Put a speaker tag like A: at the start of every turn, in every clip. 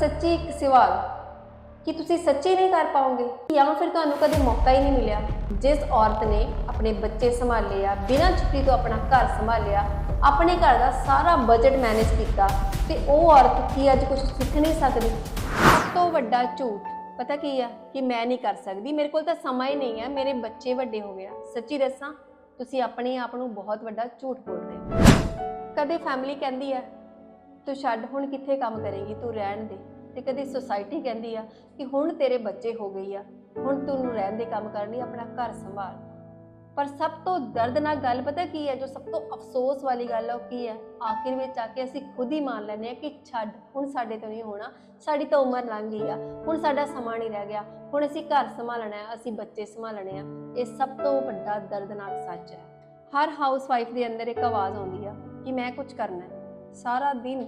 A: ਸੱਚੀ ਇੱਕ ਸਵਾਲ ਕਿ ਤੁਸੀਂ ਸੱਚੀ ਨਹੀਂ ਕਰ ਪਾਓਗੇ। ਜਾਂ ਫਿਰ ਤੁਹਾਨੂੰ ਕਦੇ ਮੌਕਾ ਹੀ ਨਹੀਂ ਮਿਲਿਆ। ਜਿਸ ਔਰਤ ਨੇ ਆਪਣੇ ਬੱਚੇ ਸੰਭਾਲੇ ਆ ਬਿਨਾਂ ਛੁੱਟੀ ਤੋਂ ਆਪਣਾ ਘਰ ਸੰਭਾਲਿਆ, ਆਪਣੇ ਘਰ ਦਾ ਸਾਰਾ ਬਜਟ ਮੈਨੇਜ ਕੀਤਾ, ਤੇ ਉਹ ਔਰਤ ਕੀ ਅੱਜ ਕੁਝ ਸਿੱਖ ਨਹੀਂ ਸਕਦੀ? ਸਭ ਤੋਂ ਵੱਡਾ ਝੂਠ ਪਤਾ ਕੀ ਆ? ਕਿ ਮੈਂ ਨਹੀਂ ਕਰ ਸਕਦੀ। ਮੇਰੇ ਕੋਲ ਤਾਂ ਸਮਾਂ ਹੀ ਨਹੀਂ ਹੈ ਮੇਰੇ ਬੱਚੇ ਵੱਡੇ ਹੋ ਗਏ ਆ। ਸੱਚੀ ਦੱਸਾਂ, ਤੁਸੀਂ ਆਪਣੇ ਆਪ ਨੂੰ ਬਹੁਤ ਵੱਡਾ ਝੂਠ ਬੋਲ ਰਹੇ ਹੋ। ਕਦੇ ਫੈਮਿਲੀ ਕਹਿੰਦੀ ਹੈ ਤੂੰ ਛੱਡ, ਹੁਣ ਕਿੱਥੇ ਕੰਮ ਕਰੇਗੀ ਤੂੰ ਰਹਿਣ ਦੇ? ਤੇ ਕਦੇ ਸੁਸਾਇਟੀ ਕਹਿੰਦੀ ਆ ਕਿ ਹੁਣ ਤੇਰੇ ਬੱਚੇ ਹੋ ਗਈ ਆ, ਹੁਣ ਤੂੰ ਨੂੰ ਰਹਿਣ ਦੇ ਕੰਮ ਕਰਨੀ ਆਪਣਾ ਘਰ ਸੰਭਾਲ। ਪਰ ਸਭ ਤੋਂ ਦਰਦਨਾਕ ਗੱਲ ਪਤਾ ਕੀ ਹੈ ਜੋ ਸਭ ਤੋਂ ਅਫਸੋਸ ਵਾਲੀ ਗੱਲ ਹੈ ਉਹ ਕੀ ਹੈ ਆਖਿਰ ਵਿੱਚ ਆ ਕੇ ਅਸੀਂ ਖੁਦ ਹੀ ਮੰਨ ਲੈਂਦੇ ਆ ਕਿ ਛੱਡ, ਹੁਣ ਸਾਡੇ ਤੋਂ ਨਹੀਂ ਹੋਣਾ, ਸਾਡੀ ਤਾਂ ਉਮਰ ਲੰਘ ਗਈ ਆ, ਹੁਣ ਸਾਡਾ ਸਮਾਂ ਨਹੀਂ ਰਹਿ ਗਿਆ, ਹੁਣ ਅਸੀਂ ਘਰ ਸੰਭਾਲਣਾ ਹੈ, ਅਸੀਂ ਬੱਚੇ ਸੰਭਾਲਣੇ ਆ, ਇਹ ਸਭ ਤੋਂ ਵੱਡਾ ਦਰਦਨਾਕ ਸੱਚ ਹੈ। ਹਰ ਹਾਊਸ ਵਾਈਫ ਦੇ ਅੰਦਰ ਇੱਕ ਆਵਾਜ਼ ਆਉਂਦੀ ਆ ਕਿ ਮੈਂ ਕੁਝ ਕਰਨਾ ਹੈ। ਸਾਰਾ ਦਿਨ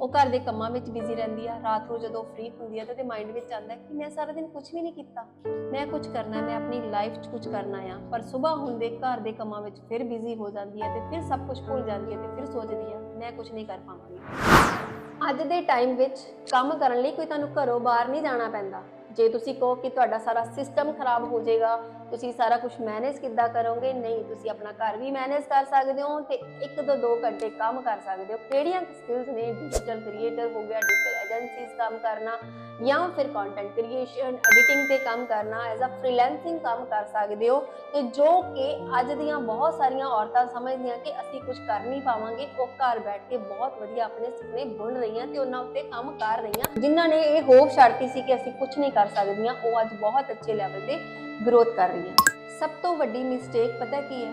A: ਉਹ ਘਰ ਦੇ ਕੰਮਾਂ ਵਿੱਚ ਬਿਜ਼ੀ ਰਹਿੰਦੀ ਆ, ਰਾਤ ਨੂੰ ਜਦੋਂ ਫ੍ਰੀ ਹੁੰਦੀ ਆ ਤਾਂ ਤੇ ਮਾਈਂਡ ਵਿੱਚ ਆਉਂਦਾ ਕਿ ਮੈਂ ਸਾਰਾ ਦਿਨ ਕੁਝ ਵੀ ਨਹੀਂ ਕੀਤਾ। ਮੈਂ ਕੁਝ ਕਰਨਾ, ਮੈਂ ਆਪਣੀ ਲਾਈਫ 'ਚ ਕੁਝ ਕਰਨਾ ਆ, ਪਰ ਸਵੇਰ ਹੁੰਦੇ ਘਰ ਦੇ ਕੰਮਾਂ ਵਿੱਚ ਫਿਰ ਬਿਜ਼ੀ ਹੋ ਜਾਂਦੀ ਹੈ ਤੇ ਫਿਰ ਸਭ ਕੁਝ ਭੁੱਲ ਜਾਂਦੀ ਹੈ ਤੇ ਫਿਰ ਸੋਚਦੀ ਆ, ਮੈਂ ਕੁਝ ਨਹੀਂ ਕਰ ਪਾਵਾਂਗੀ। ਅੱਜ ਦੇ ਟਾਈਮ ਵਿੱਚ ਕੰਮ ਕਰਨ ਲਈ ਕੋਈ ਤੁਹਾਨੂੰ ਘਰੋਂ ਬਾਹਰ ਨਹੀਂ ਜਾਣਾ ਪੈਂਦਾ। ਜੇ ਤੁਸੀਂ ਕਹੋ ਕਿ ਤੁਹਾਡਾ ਸਾਰਾ ਸਿਸਟਮ ਖਰਾਬ ਹੋ ਜਾਏਗਾ, ਤੁਸੀਂ ਸਾਰਾ ਕੁਝ ਮੈਨੇਜ ਕਿੱਦਾਂ ਕਰੋਗੇ? ਨਹੀਂ, ਤੁਸੀਂ ਆਪਣਾ ਘਰ ਵੀ ਮੈਨੇਜ ਕਰ ਸਕਦੇ ਹੋ ਤੇ ਇੱਕ ਤੋਂ ਦੋ ਘੰਟੇ ਕੰਮ ਕਰ ਸਕਦੇ ਹੋ। ਕਿਹੜੀਆਂ ਸਕਿੱਲਸ ਨੇ? ਡਿਜੀਟਲ ਕ੍ਰੀਏਟਰ ਹੋ ਗਿਆ ਡਿਜੀਟਲ ਏਜੰਸੀਜ਼ ਕੰਮ ਕਰਨਾ ਜਾਂ ਫਿਰ ਕੰਟੈਂਟ ਕ੍ਰੀਏਸ਼ਨ ਐਡੀਟਿੰਗ ਤੇ ਕੰਮ ਕਰਨਾ ਐਜ਼ ਅ ਫ੍ਰੀਲੈਂਸਿੰਗ ਕੰਮ ਕਰ ਸਕਦੇ ਹੋ। ਤੇ ਜੋ ਕਿ ਅੱਜ ਦੀਆਂ ਬਹੁਤ ਸਾਰੀਆਂ ਔਰਤਾਂ ਸਮਝਦੀਆਂ ਕਿ ਅਸੀਂ ਕੁਝ ਕਰ ਨਹੀਂ ਪਾਵਾਂਗੇ, ਉਹ ਘਰ ਬੈਠ ਕੇ ਬਹੁਤ ਵਧੀਆ ਆਪਣੇ ਸੁਪਨੇ ਬੁਣ ਰਹੀਆਂ ਤੇ ਉਹਨਾਂ ਉੱਤੇ ਕੰਮ ਕਰ ਰਹੀਆਂ। ਜਿਨ੍ਹਾਂ ਨੇ ਇਹ ਹੋਪ ਛੱਡਤੀ ਸੀ ਕਿ ਅਸੀਂ ਕੁਝ ਨਹੀਂ ਕਰ ਸਕਦੀਆਂ, ਉਹ ਅੱਜ ਬਹੁਤ ਅੱਛੇ ਲੈਵਲ ਤੇ ਗਰੋਥ ਕਰ ਰਹੀਆਂ। ਸਭ ਤੋਂ ਵੱਡੀ ਮਿਸਟੇਕ ਪਤਾ ਕੀ ਹੈ?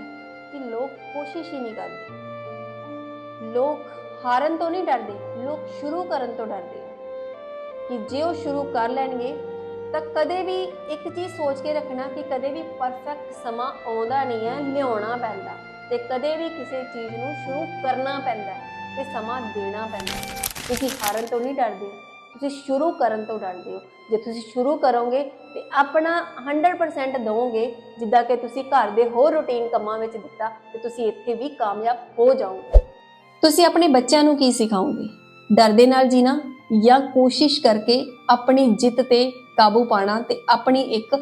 A: ਕਿ ਲੋਕ ਕੋਸ਼ਿਸ਼ ਹੀ ਨਹੀਂ ਕਰਦੇ। ਲੋਕ ਹਾਰਨ ਤੋਂ ਨਹੀਂ ਡਰਦੇ, ਲੋਕ ਸ਼ੁਰੂ ਕਰਨ ਤੋਂ ਡਰਦੇ। ਕਿ ਜੇ ਉਹ ਸ਼ੁਰੂ ਕਰ ਲੈਣਗੇ, ਤਾਂ ਕਦੇ ਵੀ ਇੱਕ ਚੀਜ਼ ਸੋਚ ਕੇ ਰੱਖਣਾ ਕਿ ਕਦੇ ਵੀ ਪਰਫੈਕਟ ਸਮਾਂ ਆਉਂਦਾ ਨਹੀਂ ਹੈ, ਲਿਆਉਣਾ ਪੈਂਦਾ ਤੇ ਕਦੇ ਵੀ ਕਿਸੇ ਚੀਜ਼ ਨੂੰ ਸ਼ੁਰੂ ਕਰਨਾ ਪੈਂਦਾ ਹੈ ਤੇ ਸਮਾਂ ਦੇਣਾ ਪੈਂਦਾ ਤੁਸੀਂ ਹਾਰਨ ਤੋਂ ਨਹੀਂ ਡਰਦੇ, ਤੁਸੀਂ ਸ਼ੁਰੂ ਕਰਨ ਤੋਂ ਡਰਦੇ ਹੋ। ਜੇ ਤੁਸੀਂ ਸ਼ੁਰੂ ਕਰੋਗੇ ਤੇ ਆਪਣਾ 100% ਦਿਓਗੇ ਜਿੱਦਾਂ ਕਿ ਤੁਸੀਂ ਘਰ ਦੇ ਹੋਰ ਰੁਟੀਨ ਕੰਮਾਂ ਵਿੱਚ ਦਿੱਤਾ, ਤੇ ਤੁਸੀਂ ਇੱਥੇ ਵੀ ਕਾਮਯਾਬ ਹੋ ਜਾਓਗੇ। ਤੁਸੀਂ ਆਪਣੇ ਬੱਚਿਆਂ ਨੂੰ ਕੀ ਸਿਖਾਓਗੇ? ਡਰ ਦੇ ਨਾਲ ਜੀਣਾ? ਜਾਂ ਕੋਸ਼ਿਸ਼ ਕਰਕੇ ਆਪਣੀ ਜਿੱਤ ਤੇ ਕਾਬੂ ਪਾਣਾ ਤੇ ਆਪਣੀ ਇੱਕ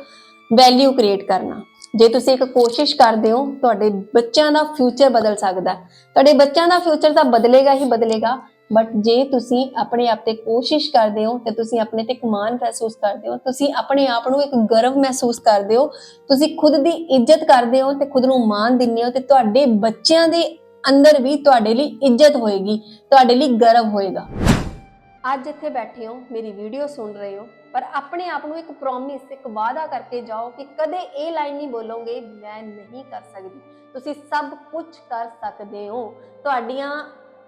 A: ਵੈਲਿਊ ਕ੍ਰੀਏਟ ਕਰਨਾ। ਜੇ ਤੁਸੀਂ ਇੱਕ ਕੋਸ਼ਿਸ਼ ਕਰਦੇ ਹੋ, ਤੁਹਾਡੇ ਬੱਚਿਆਂ ਦਾ ਫਿਊਚਰ ਬਦਲ ਸਕਦਾ ਤੁਹਾਡੇ ਬੱਚਿਆਂ ਦਾ ਫਿਊਚਰ ਤਾਂ ਬਦਲੇਗਾ ਹੀ ਬਦਲੇਗਾ ਬਟ ਜੇ ਤੁਸੀਂ ਆਪਣੇ ਆਪ ਤੇ ਕੋਸ਼ਿਸ਼ ਕਰਦੇ ਹੋ ਤੇ ਤੁਸੀਂ ਆਪਣੇ ਤੇ ਇੱਕ ਮਾਣ ਮਹਿਸੂਸ ਕਰਦੇ ਹੋ, ਤੁਸੀਂ ਆਪਣੇ ਆਪ ਨੂੰ ਇੱਕ ਗਰਵ ਮਹਿਸੂਸ ਕਰਦੇ ਹੋ, ਤੁਸੀਂ ਖੁਦ ਦੀ ਇੱਜ਼ਤ ਕਰਦੇ ਹੋ ਤੇ ਖੁਦ ਨੂੰ ਮਾਣ ਦਿੰਦੇ ਹੋ ਤੇ ਤੁਹਾਡੇ ਬੱਚਿਆਂ ਦੇ ਅੰਦਰ ਵੀ ਤੁਹਾਡੇ ਲਈ ਇੱਜ਼ਤ ਹੋਏਗੀ, ਤੁਹਾਡੇ ਲਈ ਗਰਵ ਹੋਏਗਾ। ਅੱਜ ਇੱਥੇ ਬੈਠੇ ਹੋ, ਮੇਰੀ ਵੀਡੀਓ ਸੁਣ ਰਹੇ ਹੋ, ਪਰ ਆਪਣੇ ਆਪ ਨੂੰ ਇੱਕ ਪ੍ਰੋਮਿਸ ਇੱਕ ਵਾਅਦਾ ਕਰਕੇ ਜਾਓ ਕਿ ਕਦੇ ਇਹ ਲਾਈਨ ਨਹੀਂ ਬੋਲੋਗੇ, ਮੈਂ ਨਹੀਂ ਕਰ ਸਕਦੀ। ਤੁਸੀਂ ਸਭ ਕੁਝ ਕਰ ਸਕਦੇ ਹੋ। ਤੁਹਾਡੀਆਂ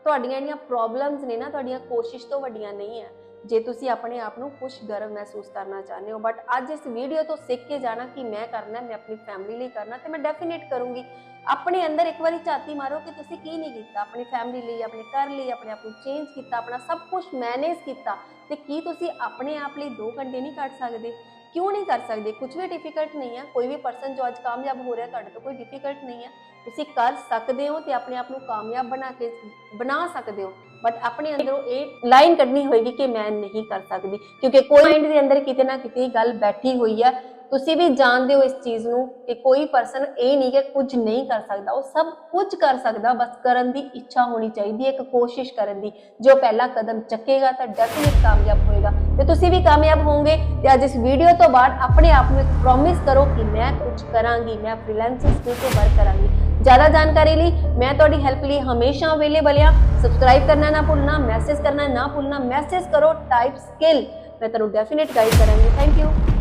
A: ਤੁਹਾਡੀਆਂ ਜਿਹੜੀਆਂ ਪ੍ਰੋਬਲਮਸ ਨੇ ਨਾ, ਤੁਹਾਡੀਆਂ ਕੋਸ਼ਿਸ਼ ਤੋਂ ਵੱਡੀਆਂ ਨਹੀਂ ਹੈ। ਜੇ ਤੁਸੀਂ ਆਪਣੇ ਆਪ ਨੂੰ ਖੁਸ਼ ਗਰਵ ਮਹਿਸੂਸ ਕਰਨਾ ਚਾਹੁੰਦੇ ਹੋ ਬਟ ਅੱਜ ਇਸ ਵੀਡੀਓ ਤੋਂ ਸਿੱਖ ਕੇ ਜਾਣਾ ਕਿ ਮੈਂ ਕਰਨਾ, ਮੈਂ ਆਪਣੀ ਫੈਮਿਲੀ ਲਈ ਕਰਨਾ, ਤੇ ਮੈਂ ਡੈਫੀਨੇਟ ਕਰੂੰਗੀ। ਆਪਣੇ ਅੰਦਰ ਇੱਕ ਵਾਰੀ ਝਾਤੀ ਮਾਰੋ ਕਿ ਤੁਸੀਂ ਕੀ ਨਹੀਂ ਕੀਤਾ? ਆਪਣੀ ਫੈਮਿਲੀ ਲਈ, ਆਪਣੇ ਘਰ ਲਈ, ਆਪਣੇ ਆਪ ਨੂੰ ਚੇਂਜ ਕੀਤਾ, ਆਪਣਾ ਸਭ ਕੁਝ ਮੈਨੇਜ ਕੀਤਾ, ਤੇ ਕੀ ਤੁਸੀਂ ਆਪਣੇ ਆਪ ਲਈ 2 ਘੰਟੇ ਨਹੀਂ ਕੱਢ ਸਕਦੇ? ਕਿਉਂ ਨਹੀਂ ਕਰ ਸਕਦੇ? ਕੁਝ ਵੀ ਡਿਫਿਕਲਟ ਨਹੀਂ ਹੈ ਕੋਈ ਵੀ ਪਰਸਨ ਜੋ ਅੱਜ ਕਾਮਯਾਬ ਹੋ ਰਿਹਾ, ਤੁਹਾਡੇ ਤੋਂ ਕੋਈ ਡਿਫਿਕਲਟ ਨਹੀਂ ਹੈ ਤੁਸੀਂ ਕਰ ਸਕਦੇ ਹੋ ਤੇ ਆਪਣੇ ਆਪ ਨੂੰ ਕਾਮਯਾਬ ਬਣਾ ਕੇ, ਬਣਾ ਸਕਦੇ ਹੋ। ਬਟ ਆਪਣੇ ਅੰਦਰੋਂ ਇਹ ਲਾਈਨ ਕੱਢਣੀ ਹੋਏਗੀ ਕਿ ਮੈਂ ਨਹੀਂ ਕਰ ਸਕਦੀ। ਕਿਉਂਕਿ ਕੋਈ ਮਾਈਂਡ ਦੇ ਅੰਦਰ ਕਿਤੇ ਨਾ ਕਿਤੇ ਗੱਲ ਬੈਠੀ ਹੋਈ ਹੈ ਤੁਸੀਂ ਵੀ ਜਾਣਦੇ ਹੋ ਇਸ ਚੀਜ਼ ਨੂੰ ਕਿ ਕੋਈ ਪਰਸਨ ਇਹ ਨਹੀਂ ਕਿ ਕੁਝ ਨਹੀਂ ਕਰ ਸਕਦਾ, ਉਹ ਸਭ ਕੁਝ ਕਰ ਸਕਦਾ, ਬਸ ਕਰਨ ਦੀ ਇੱਛਾ ਹੋਣੀ ਚਾਹੀਦੀ ਹੈ, ਇੱਕ ਕੋਸ਼ਿਸ਼ ਕਰਨ ਦੀ। ਜੋ ਪਹਿਲਾ ਕਦਮ ਚੱਕੇਗਾ ਤਾਂ ਡੈਫੀਨਿਟ ਕਾਮਯਾਬ ਹੋਏਗਾ। ਤੇ ਤੁਸੀਂ ਵੀ ਕਾਮਯਾਬ ਹੋਵੋਗੇ ਤੇ ਅੱਜ ਇਸ ਵੀਡੀਓ ਤੋਂ ਬਾਅਦ ਆਪਣੇ ਆਪ ਨੂੰ ਇੱਕ ਪ੍ਰੋਮਿਸ ਕਰੋ ਕਿ ਮੈਂ ਕੁਝ ਕਰਾਂਗੀ, ਮੈਂ ਫ੍ਰੀਲੈਂਸਿੰਗ ਸਕਿੱਲ ਤੇ ਵਰਕ ਕਰਾਂਗੀ। ਜ਼ਿਆਦਾ ਜਾਣਕਾਰੀ ਲਈ ਮੈਂ ਤੁਹਾਡੀ ਹੈਲਪ ਲਈ ਹਮੇਸ਼ਾ ਅਵੇਲੇਬਲ ਹਾਂ ਸਬਸਕ੍ਰਾਈਬ ਕਰਨਾ ਨਾ ਭੁੱਲਣਾ ਮੈਸੇਜ ਕਰਨਾ ਨਾ ਭੁੱਲਣਾ ਮੈਸੇਜ ਕਰੋ ਟਾਈਪ ਸਕਿੱਲ ਮੈਂ ਤੁਹਾਨੂੰ ਡੈਫੀਨਿਟ ਗਾਈਡ ਕਰਾਂਗੀ। Thank you